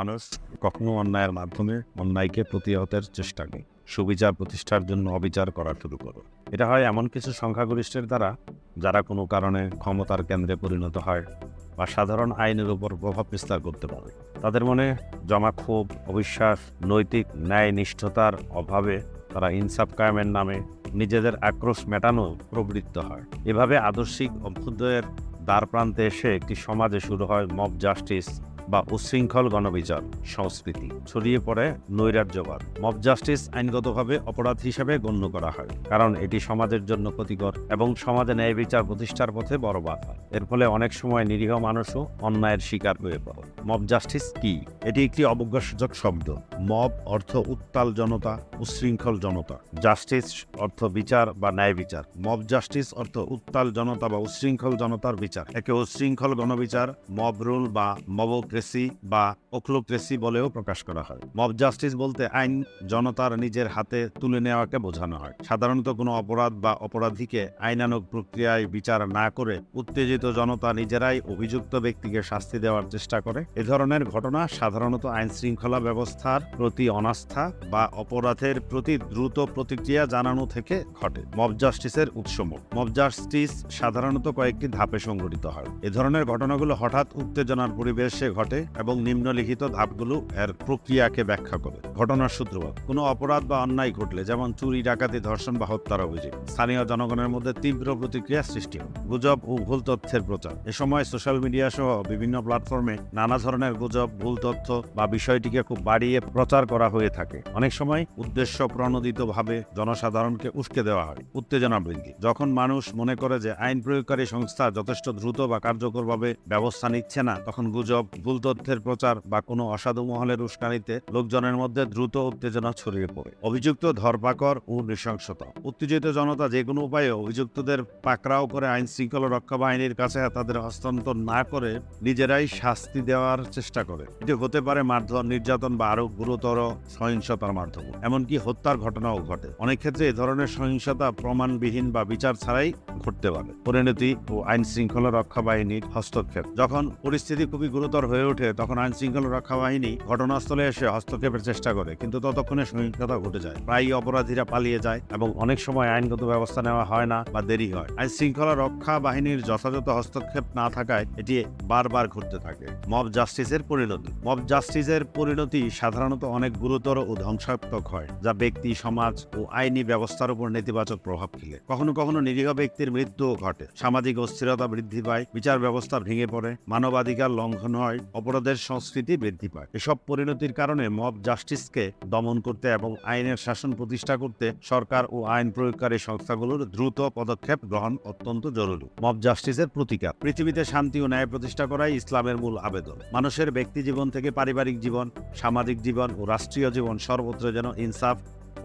মানুষ কখনো অন্যায়ের মাধ্যমে অন্যায়কে প্রতিহতের চেষ্টা করে। সুবিচার প্রতিষ্ঠার জন্য অবিচার করা শুরু করো। এটা হয় এমন কিছু সংখ্যাগরিষ্ঠের দ্বারা, যারা কোনো কারণে ক্ষমতার কেন্দ্রে পরিণত হয় বা সাধারণ আইনের উপর প্রভাব বিস্তার করতে পারে। তাদের মনে জমা ক্ষোভ, অবিশ্বাস, নৈতিক ন্যায় নিষ্ঠতার অভাবে তারা ইনসাফ কায়েমের নামে নিজেদের আক্রোশ মেটানো প্রবৃত্ত হয়। এভাবে আদর্শিক অভ্যুদয়ের দ্বার প্রান্তে এসে একটি সমাজে শুরু হয় মব জাস্টিস বা উচ্ছৃঙ্খল গণবিচার, সংস্কৃতি ছড়িয়ে পড়ে নৈরাজ্যবাদ। মব জাস্টিস আইনগতভাবে অপরাধ হিসেবে গণ্য করা হয়, কারণ এটি সমাজের জন্য ক্ষতিকর এবং সমাজে ন্যায় বিচার প্রতিষ্ঠার পথে বড় বাধা। এর ফলে অনেক সময় নিরীহ মানুষও অন্যায়ের শিকার হয়ে পড়ে। মব জাস্টিস কি? এটি একটি অবজ্ঞাসূচক শব্দ। মব অর্থ উত্তাল জনতা উচ্ছৃঙ্খল জনতা। জাস্টিস অর্থ বিচার বা ন্যায় বিচার। মব জাস্টিস অর্থ উত্তাল জনতা বা উচ্ছৃঙ্খল জনতার বিচার। একে উচ্ছৃঙ্খল গণবিচার মব রুল বা মবোক্রেসি বা ওক্লোক্রেসি বলেও প্রকাশ করা হয়। মব জাস্টিস বলতে আইন, জনতার নিজের হাতে তুলে নেওয়াকে বোঝানো হয়। সাধারণত কোনো অপরাধ বা অপরাধীকে আইনানুগ প্রক্রিয়ায় বিচার না করে উত্তেজিত জনতা নিজেরাই অভিযুক্ত ব্যক্তিকে শাস্তি দেওয়ার চেষ্টা করে। এ ধরনের ঘটনা সাধারণত আইন শৃঙ্খলা ব্যবস্থার প্রতি অনাস্থা বা অপরাধের প্রতি দ্রুত প্রতিক্রিয়া জানানো থেকে ঘটে। মব জাস্টিসের উৎসমক মব জাস্টিস সাধারণত কয়েকটি ধাপে সংঘটিত হয়। এ ধরনের ঘটনাগুলো হঠাৎ উত্তেজনার পরিবেশে ঘটে এবং নিম্নলিখিত ধাপগুলো এর প্রক্রিয়াকে ব্যাখ্যা করে। ঘটনার সূত্রপাত। কোনো অপরাধ বা অন্যায় ঘটলে, যেমন চুরি, ডাকাতি, ধর্ষণ বা হত্যার অভিযোগ, স্থানীয় জনগণের মধ্যে তীব্র প্রতিক্রিয়া সৃষ্টি হয়। গুজব ও ভুল তথ্যের প্রচার। এ সময় সোশ্যাল মিডিয়া সহ বিভিন্ন প্ল্যাটফর্মে নানা ধরনের গুজব, ভুল তথ্য বা বিষয়টিকে খুব বাড়িয়ে প্রচার করা হয়ে থাকে। অনেক সময় উদ্দেশ্য প্রণোদিতভাবে জনসাধারণকে উস্কে দেওয়া হয়। উত্তেজনা বৃদ্ধি। যখন মানুষ মনে করে যে আইন প্রয়োগকারী সংস্থা যথেষ্ট দ্রুত বা কার্যকরভাবে ব্যবস্থা নিচ্ছে না, তখন গুজব, ভুল তথ্যের প্রচার বা কোনো অসাধু মহলের উস্কানিতে লোকজনের মধ্যে দ্রুত উত্তেজনা ছড়িয়ে পড়ে। অভিযুক্ত ধরপাকড় ও নৃশংসতা। উত্তেজিত জনতা যে কোনো উপায়ে অভিযুক্তদের পাকড়াও করে আইন শৃঙ্খলা রক্ষা বাহিনীর কাছে তাদের হস্তান্তর না করে নিজেরাই শাস্তি দেওয়ার চেষ্টা করে। এটি হতে পারে মারধর, নির্যাতন বা আরও গুরুতর সহিংসতার মাধ্যমে। এমনকি হত্যার ঘটনাও ঘটে। অনেক ক্ষেত্রে এ ধরনের সহিংসতা প্রমাণবিহীন বা বিচার ছাড়াই ঘটতে পারে। পরিণতি ও আইন শৃঙ্খলা রক্ষা বাহিনীর হস্তক্ষেপ। যখন পরিস্থিতি খুবই গুরুতর হয়ে ওঠে, তখন আইন শৃঙ্খলা রক্ষা বাহিনী ঘটনাস্থলে এসে হস্তক্ষেপের চেষ্টা করে। কিন্তু ততক্ষণে সহিংসতা ঘটে যায়। প্রায়ই অপরাধীরা পালিয়ে যায় এবং অনেক সময় আইনগত ব্যবস্থা নেওয়া হয় না বা দেরি হয়। আইন শৃঙ্খলা রক্ষা বাহিনীর যথাযথ হস্তক্ষেপ না থাকায় এটি বারবার ঘটতে থাকে। মব জাস্টিসের পরিণতি। মব জাস্টিসের পরিণতি সাধারণত অনেক গুরুতর ও ধ্বংসাত্মক হয়, যা ব্যক্তি, সমাজ ও আইনি ব্যবস্থার উপর নেতিবাচক প্রভাব ফেলে। কখনো কখনো নিরীহ ব্যক্তির মৃত্যুও ঘটে। সামাজিক অস্থিরতা বৃদ্ধি পায়, বিচার ব্যবস্থা ভেঙে পড়ে, মানবাধিকার লঙ্ঘন হয়, অপরাধের সংস্কৃতি বৃদ্ধি পায়। এসব পরিণতির কারণে মব জাস্টিসকে দমন করতে এবং আইনের শাসন প্রতিষ্ঠা করতে সরকার ও আইন প্রয়োগকারী সংস্থাগুলোর দ্রুত পদক্ষেপ গ্রহণ অত্যন্ত জরুরি। মব জাস্টিসের প্রতিকার। পৃথিবীতে শান্তি ও ন্যায় প্রতিষ্ঠা করাই ইসলামের মূল আবেদন। মানুষের ব্যক্তি জীবন থেকে পারিবারিক জীবন সামাজিক জীবন ও রাষ্ট্রীয় জীবন সর্বত্র যেন ইনসাফ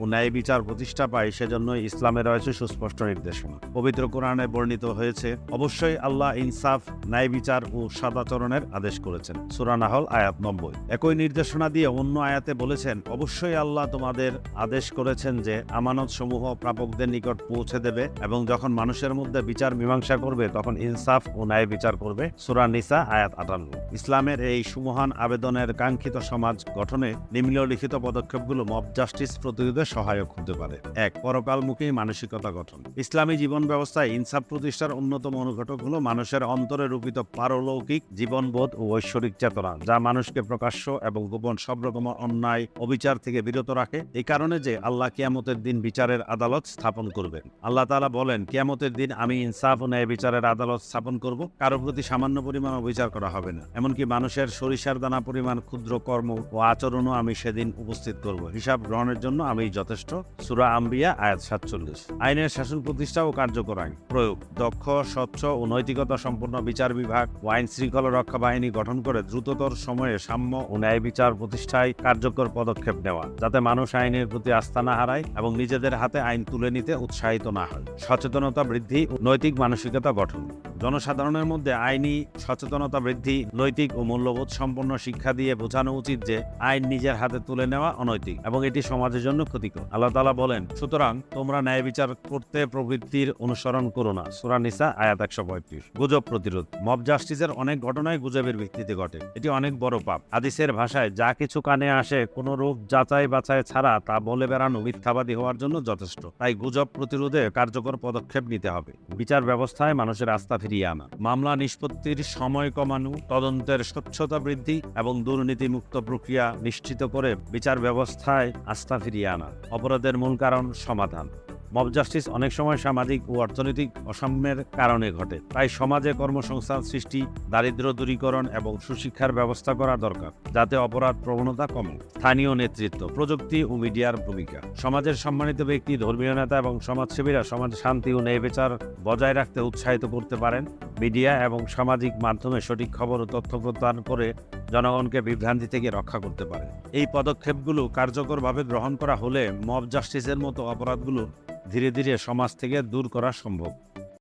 ও ন্যায় বিচার প্রতিষ্ঠা পায়, সেজন্য ইসলামে রয়েছে সুস্পষ্ট নির্দেশনা পবিত্র কোরআনে বর্ণিত হয়েছে, অবশ্যই আল্লাহ ইনসাফ, ন্যায় বিচার ও সদাচরণের আদেশ করেছেন। সুরানাহল আয়াত নব্বই। একই নির্দেশনা দিয়ে অন্য আয়াতে বলেছেন, অবশ্যই আল্লাহ তোমাদের আদেশ করেছেন যে আমানত সমূহ প্রাপকদের নিকট পৌঁছে দেবে এবং যখন মানুষের মধ্যে বিচার মীমাংসা করবে, তখন ইনসাফ ও ন্যায় বিচার করবে। সুরা নিসা, আয়াত আটান্ন। ইসলামের এই সুমহান আবেদনের কাঙ্ক্ষিত সমাজ গঠনে নিম্নলিখিত পদক্ষেপগুলো মব জাস্টিস প্রতিরোধে সহায়ক হতে পারে। এক, পরকালমুখী মানসিকতা গঠন। ইসলামী জীবন ব্যবস্থায় ইনসাফ প্রতিষ্ঠার অন্যতম অনুঘটক হল মানুষের অন্তরে রূপিত পারলৌকিক জীবনবোধ ও ঐশ্বরিক চেতনা, যা মানুষকে প্রকাশ্য এবং গোপন সব রকম অন্যায়, অবিচার থেকে বিরত রাখে। এই কারণে যে আল্লাহ কিয়ামতের দিন বিচারের আদালত স্থাপন করবেন। আল্লাহ তালা বলেন, কিয়ামতের দিন আমি ইনসাফ ও ন্যায় বিচারের আদালত স্থাপন করব। কারও প্রতি সামান্য পরিমাণ অবিচার করা হবে না। এমনকি মানুষের সরিষার দানা পরিমাণ ক্ষুদ্র কর্ম ও আচরণও আমি সেদিন উপস্থিত করব। হিসাব গ্রহণের জন্য আমি যথেষ্ট। সুরা আম্বিয়া, আয়াত সাতচল্লিশ। আইনের শাসন প্রতিষ্ঠা ও কার্যকর আইন। প্রয়োগ। দক্ষ, স্বচ্ছ ও নৈতিকতা সম্পন্ন বিচার বিভাগ ও আইন শৃঙ্খলা রক্ষা বাহিনী গঠন করে দ্রুততর সময়ে সাম্য ও ন্যায় বিচার প্রতিষ্ঠায় কার্যকর পদক্ষেপ নেওয়া, যাতে মানুষ আইনের প্রতি আস্থা না হারায় এবং নিজেদের হাতে আইন তুলে নিতে উৎসাহিত না হয়। সচেতনতা বৃদ্ধি ও নৈতিক মানসিকতা গঠন। জনসাধারণের মধ্যে আইনি সচেতনতা বৃদ্ধি, নৈতিক ও মূল্যবোধ সম্পন্ন শিক্ষা দিয়ে বোঝানো উচিত যে আইন নিজের হাতে তুলে নেওয়া অনৈতিক এবং এটি সমাজের জন্য ক্ষতিকর। আল্লাহ তালা বলেন, সুতরাং তোমরা ন্যায় বিচার করতে প্রবৃত্তির অনুসরণ করো না। সুরা নিসা, আয়াত একশো পঁয়ত্রিশ। গুজব প্রতিরোধ। মব জাস্টিসের অনেক ঘটনায় গুজবের ভিত্তিতে ঘটে। এটি অনেক বড় পাপ। হাদিসের ভাষায়, যা কিছু কানে আসে, কোনো রূপ যাচাই বাছাই ছাড়া তা বলে বেড়ানো মিথ্যাবাদী হওয়ার জন্য যথেষ্ট। তাই গুজব প্রতিরোধে কার্যকর পদক্ষেপ নিতে হবে। বিচার ব্যবস্থায় মানুষের আস্থা ফিরিয়ে আনা মামলা নিষ্পত্তির সময় কমানো, তদন্তের স্বচ্ছতা বৃদ্ধি এবং দুর্নীতিমুক্ত প্রক্রিয়া নিশ্চিত করে বিচার ব্যবস্থায় আস্থা ফিরিয়ে আনা। অপরাধের মূল কারণ সমাধান। মব জাস্টিস অনেক সময় সামাজিক ও অর্থনৈতিক অসাম্যের কারণে ঘটে। তাই সমাজে কর্মসংস্থান সৃষ্টি দারিদ্র দূরীকরণ এবং সুশিক্ষার ব্যবস্থা করা দরকার, যাতে অপরাধ প্রবণতা কমে। স্থানীয় নেতৃত্ব, প্রযুক্তি ও মিডিয়ার ভূমিকা। সমাজের সম্মানিত ব্যক্তি, ধর্মীয় নেতা এবং সমাজসেবীরা সমাজ শান্তি ও ন্যায় বিচার বজায় রাখতে উৎসাহিত করতে পারেন। মিডিয়া এবং সামাজিক মাধ্যমে সঠিক খবর ও তথ্য প্রদান করে জনগণকে বিভ্রান্তি থেকে রক্ষা করতে পারে। এই পদক্ষেপগুলো কার্যকরভাবে গ্রহণ করা হলে মব জাস্টিসের মতো অপরাধগুলো ধীরে ধীরে সমাজ থেকে দূর করা সম্ভব।